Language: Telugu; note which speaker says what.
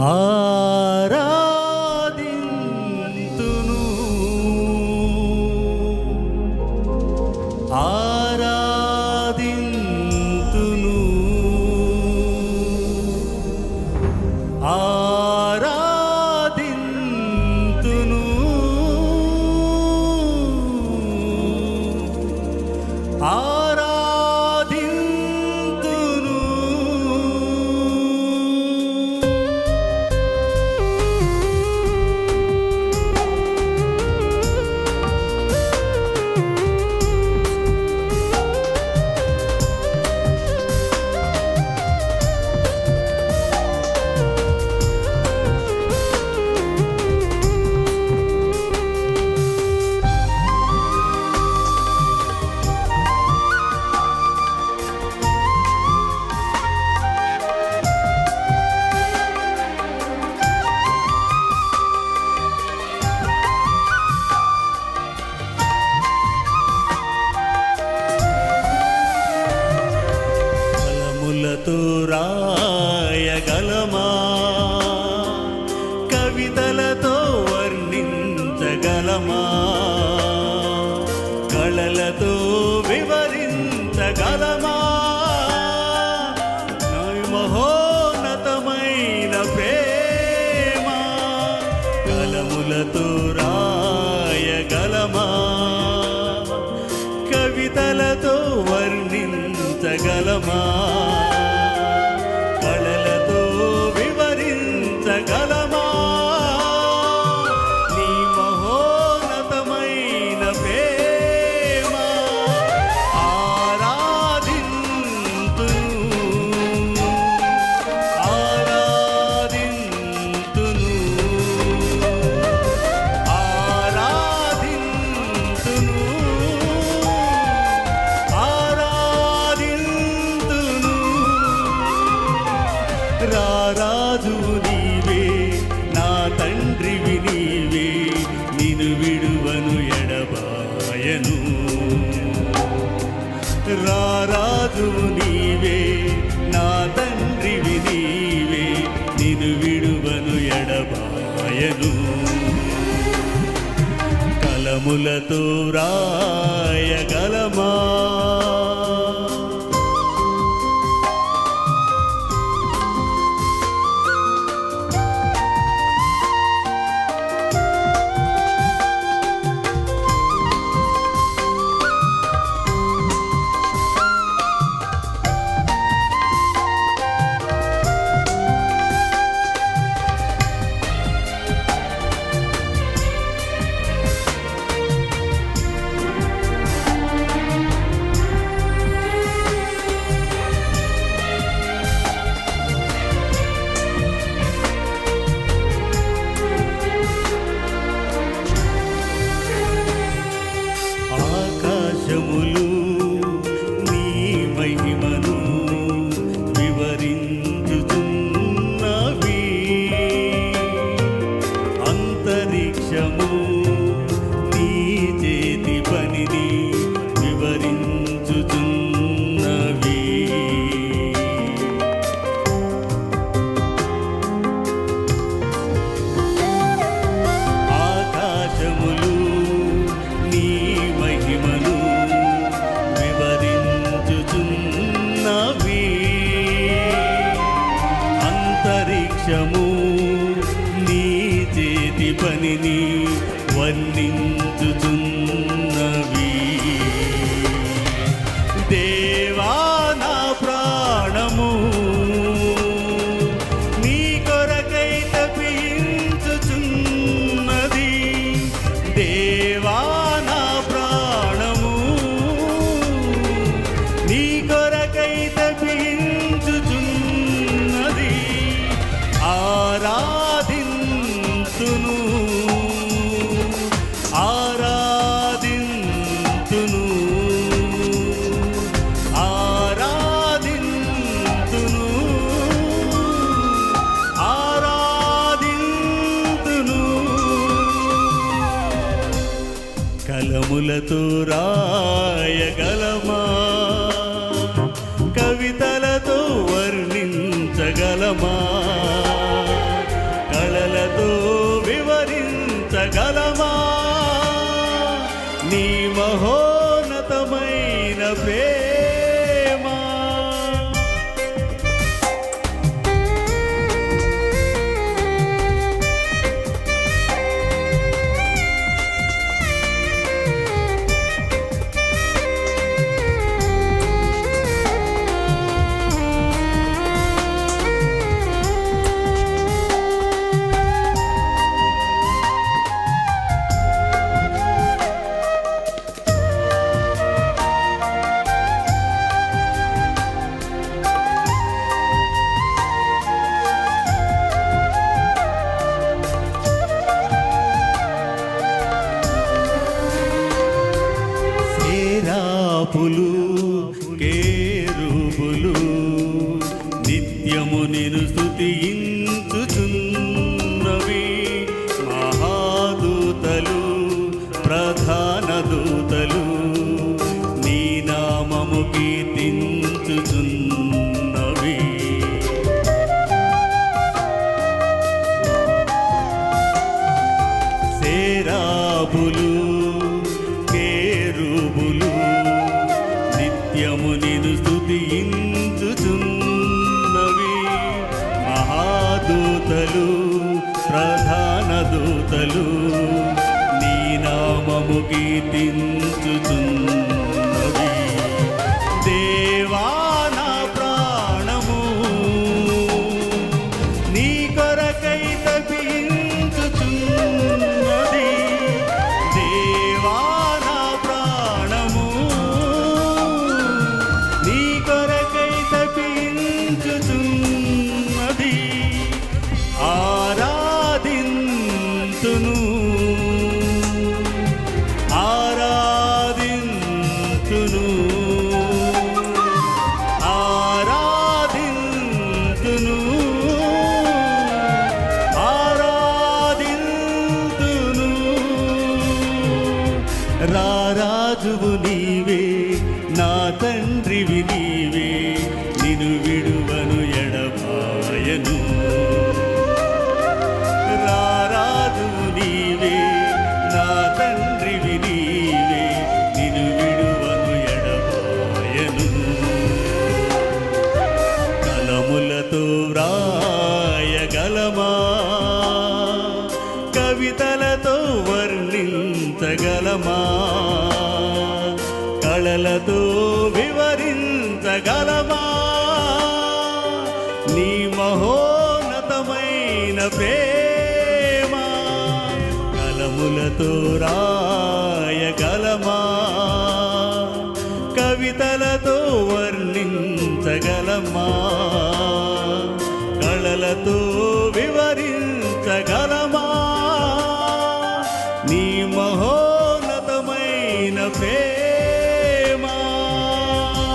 Speaker 1: ఆరాధింతును. ఆరాధింతును. ఆ వర్ణించగలమా రాయను. రారాజు నీవే నా తండ్రివి నీవే నిను విడువను ఎడబాయను. కలములతో రాయ மகிமன் పనిని వర్ణించుతున్నవి. దేవా నా ప్రాణము నీ కొరకై తపించుచున్నది దేవా నా ప్రాణము నీ కొరకై తపించుచున్నది ఆరా కవితలతో రాయగలమా? కవితలతో వర్ణించగలమా? కళలతో వివరించగలమా? నీ మహోన్నతమైన ప్రేమ సేరాబులు కేరుబులు నిత్యము నిను స్తుతించుచున్నవి. మహాదూతలు ప్రధాన దూతలు నీ నామము కీర్తించుచున్నవి రారాజువు నీవే నా తండ్రివి నీవే నిను విడువను ఎడబాయను. రారాదు నీవే నా తండ్రివి నీవే నిను విడువను ఎడబాయను. కలములతో వ్రాయగలమా కవితలతో వర్ణించగలమా? కళలతో వివరించగలమా నీ మహోన్నతమైన ప్రేమ కలములతో రాయగలమా? కవితలతో వర్ణించగలమా? కళలతో